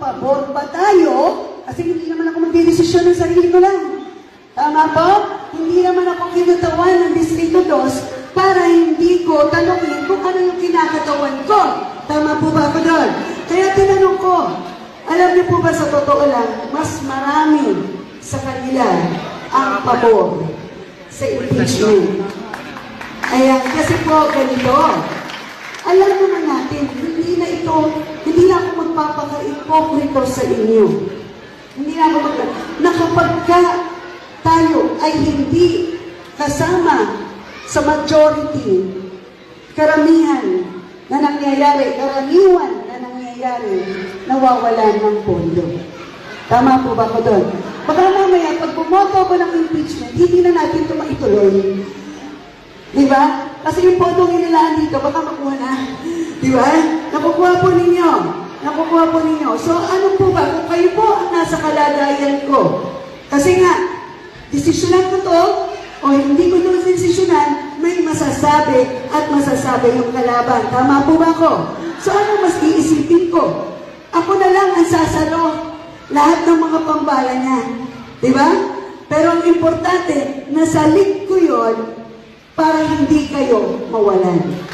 pabor ba tayo? Kasi hindi naman ako magdidesisyon ng sarili ko lang. Tama po? Hindi naman ako kinutawan ng Distrito 2 para hindi ko tanongin kung ano yung kinakatawan ko. Tama po ba ako doon? Kaya tinanong ko, alam niyo po ba sa totoo lang, mas marami sa kanila ang pabor sa impeachment. Ayan, kasi po ganito, alam naman natin, hindi na ito, hindi na ako magpapaka-ipokrito sa inyo. Hindi na ako mag na kapag ka tayo ay hindi kasama sa majority, karamihan na nangyayari, karaniwan na nangyayari, nawawalan ng pondo. Tama po ba ko doon? Baka mamaya, pag bumoto ako ng impeachment, hindi na natin ito maituloy. Di ba? Kasi yung podong inilaan dito, baka makuha na. Di ba? Nakukuha po ninyo. Nakukuha po ninyo. So, ano po ba? Kung kayo po ang nasa kalagayan ko, kasi nga, desisyonan ko to, o hindi ko to desisyonan, may masasabi at masasabi yung kalaban. Tama po ba ko? So, ano mas iisipin ko? Ako na lang ang sasalo lahat ng mga pambala niya. Di ba? Pero ang importante, nasa league ko yon para hindi kayo mawalan.